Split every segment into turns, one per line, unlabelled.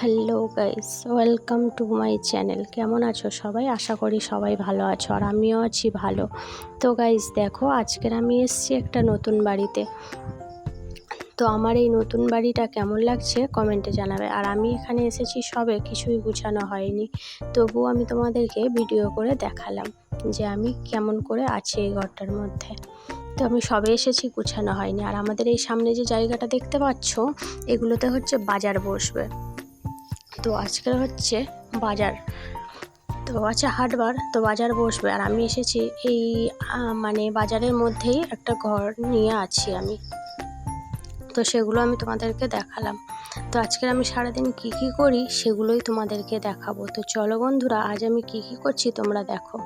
Hello guys, welcome to my channel. কেমন আছো সবাই? আশা করি সবাই ভালো আছো আর আমিও আছি ভালো। তো গাইস, দেখো আজকের আমি এসেছি একটা নতুন বাড়িতে। তো আমার এই নতুন বাড়িটা কেমন লাগছে কমেন্টে জানাবে। আর আমি এখানে এসেছি সবে, কিছুই গুছানো হয়নি। তবুও আমি তোমাদেরকে ভিডিও করে দেখালাম যে আমি কেমন করে আছি এই ঘরটার মধ্যে। তো আমি সবে এসেছি, গুছানো হয়নি। আর আমাদের এই সামনে যে জায়গাটা দেখতে পাচ্ছ, এগুলোতে হচ্ছে বাজার বসবে। তো আজকের হচ্ছে বাজার। তো আচ্ছা হাটবার, তো বাজার বসবে। আর আমি এসেছি এই মানে বাজারের মধ্যেই একটা ঘর নিয়ে আছি আমি। তো সেগুলো আমি তোমাদেরকে দেখালাম। তো আজকের আমি সারাদিন কি কি করি সেগুলোই তোমাদেরকে দেখাবো। তো চলো বন্ধুরা, আজ আমি কি কি করছি তোমরা দেখো।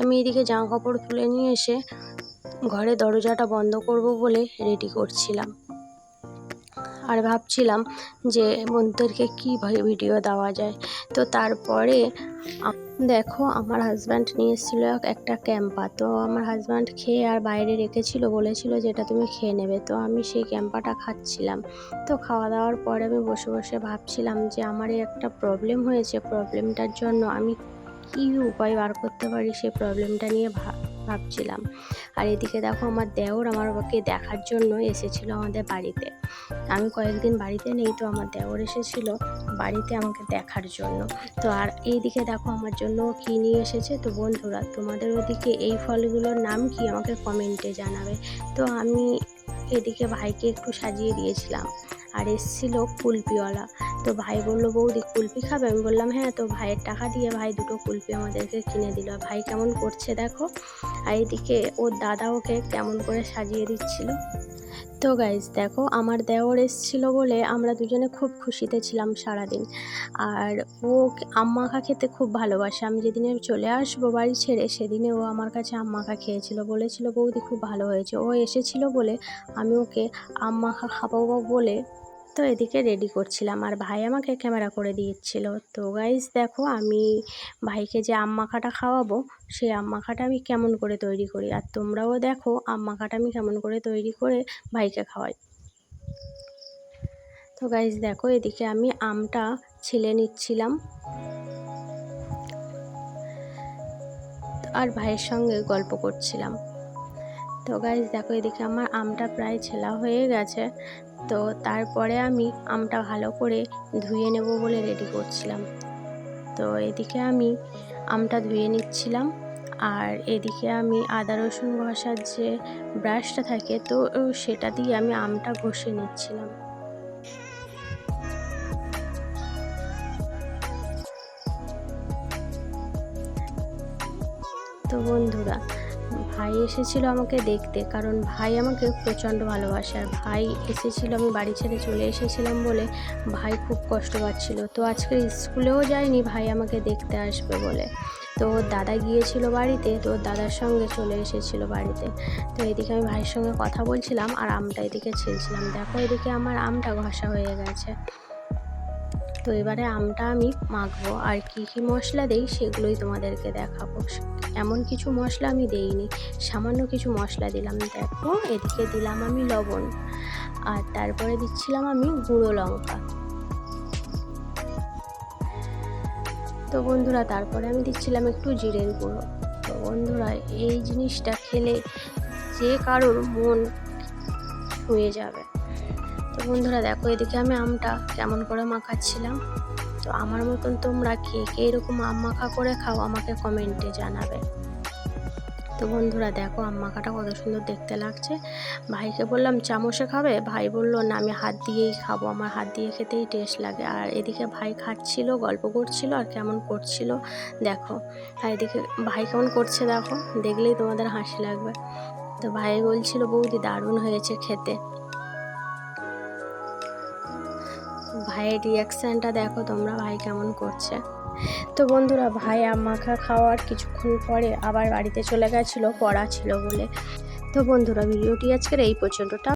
আমি এদিকে জামা কাপড় তুলে নিয়ে এসে ঘরে দরজাটা বন্ধ করব বলে রেডি করছিলাম। আর ভাবছিলাম যে বন্ধুদেরকে কী ভিডিও দেওয়া যায়। তো তারপরে দেখো আমার হাজব্যান্ড নিয়ে এসেছিল একটা ক্যাম্পা তো আমার হাজব্যান্ড খেয়ে আর বাইরে রেখেছিল, বলেছিল যে এটা তুমি খেয়ে নেবে। তো আমি সেই ক্যাম্পাটা খাচ্ছিলাম। তো খাওয়া দাওয়ার পরে আমি বসে বসে ভাবছিলাম যে আমার একটা প্রবলেম হয়েছে। প্রবলেমটার জন্য আমি কী উপায় বার করতে পারি সেই প্রবলেমটা নিয়ে ভাব- ভাবছিলাম। আর এদিকে দেখো আমার দেওর আমার বাবাকে দেখার জন্য এসেছিল আমাদের বাড়িতে। আমি কয়েকদিন বাড়িতে নেই তো আমার দেওর এসেছিল বাড়িতে আমাকে দেখার জন্য। তো আর এইদিকে দেখো আমার জন্য কী নিয়ে এসেছে? তো বন্ধুরা, তোমাদের ওদিকে এই ফলগুলোর নাম কি আমাকে কমেন্টে জানাবে। তো আমি এদিকে ভাইকে একটু সাজিয়ে দিয়েছিলাম। আর এসছিল কুলপিওয়ালা। তো ভাই বলল, বৌদি কুলপি খাবে? আমি বললাম হ্যাঁ তো ভাইয়ের টাকা দিয়ে ভাই দুটো কুলপি আমাদেরকে কিনে দিল। ভাই কেমন করছে দেখো? আর এদিকে ওর দাদা ওকে কেমন করে সাজিয়ে দিচ্ছিল। তো গাইজ দেখো, আমার দেওর এসছিল বলে আমরা দুজনে খুব খুশিতে ছিলাম সারাদিন। আর ও আম মাখা খেতে খুব ভালোবাসে। আমি যেদিনে চলে আসব বাড়ি ছেড়ে, সেদিনে ও আমার কাছে আম মাখা খেয়েছিল। বলেছিল, বৌদি, খুব ভালো হয়েছে। ও এসেছিল বলে আমি ওকে আম মাখা খাওয়াবো বলে তো এদিকে রেডি করছিলাম। আর ভাই আমাকে ক্যামেরা করে দিচ্ছিল তো গাইজ দেখো আমি ভাইকে যে আম মাখাটা খাওয়াবো, সেই আম মাখাটা আমি কেমন করে তৈরি করি? আর তোমরাও দেখো আম মাখাটা আমি কেমন করে তৈরি করে ভাইকে খাওয়াই। তো গাইজ দেখো এদিকে আমি আমটা ছিলে নিচ্ছিলাম। আর ভাইয়ের সঙ্গে গল্প করছিলাম। তো গাইজ দেখো এদিকে আমার আমটা প্রায় ছেলা হয়ে গেছে। তো তারপরে আমি আমটা ভালো করে ধুয়ে নেব বলে রেডি করছিলাম। তো এদিকে আমি আমটা ধুয়ে নিচ্ছিলাম আর এদিকে আমি আদা, রসুন ঘষার যে ব্রাশটা থাকে তো সেটা দিয়ে আমি আমটা ঘষে নিচ্ছিলাম। তো বন্ধুরা ভাই এসেছিল আমাকে দেখতে, কারণ ভাই আমাকে প্রচণ্ড ভালোবাসে। আর ভাই এসেছিল, আমি বাড়ি ছেড়ে চলে এসেছিলাম বলে ভাই খুব কষ্ট পাচ্ছিল। তো আজকে স্কুলেও যায়নি ভাই আমাকে দেখতে আসবে বলে। তো দাদা গিয়েছিল বাড়িতে, তো দাদার সঙ্গে চলে এসেছিল বাড়িতে। তো এদিকে আমি ভাইয়ের সঙ্গে কথা বলছিলাম আর আমটা এদিকে ছিলছিলাম দেখো এদিকে আমার আমটা ঘষা হয়ে গেছে। তো এবারে আমটা আমি মাখবো। আর কি কি মশলা দেই সেগুলোই তোমাদেরকে দেখাবো। এমন কিছু মশলা আমি দেইনি, সামান্য কিছু মশলা দিলাম। দেখো, এদিকে দিলাম আমি লবণ, আর তারপরে দিচ্ছিলাম আমি গুঁড়ো লঙ্কা। তো বন্ধুরা, তারপরে আমি দিচ্ছিলাম একটু জিরের গুঁড়ো। তো বন্ধুরা, এই জিনিসটা খেলে যে কারোর মন ছুঁয়ে যাবে। তো বন্ধুরা দেখো, এদিকে আমি আমটা কেমন করে মাখাচ্ছিলাম। তো আমার মতন তোমরা কে কে এরকম আম মাখা করে খাও আমাকে কমেন্টে জানাবে। তো বন্ধুরা দেখো, আম মাখাটা কত সুন্দর দেখতে লাগছে। ভাইকে বললাম, চামচে খাবে? ভাই বলল, না, আমি হাত দিয়েই খাব। আমার হাত দিয়ে খেতেই টেস্ট লাগে। আর এদিকে ভাই খাচ্ছিল, গল্প করছিল আর কেমন করছিল, দেখো। আর এদিকে ভাই কেমন করছে দেখো, দেখলেই তোমাদের হাসি লাগবে। তো ভাই বলছিল, বৌদি, দারুণ হয়েছে খেতে। ভাইয়ের রিয়াকশানটা দেখো তোমরা, ভাই কেমন করছে। তো বন্ধুরা, ভাই মাখা খাওয়ার কিছুক্ষণ পরে আবার বাড়িতে চলে গেছিল, পড়া ছিল বলে। তো বন্ধুরা, ভিডিওটি আজকের এই পর্যন্তটা।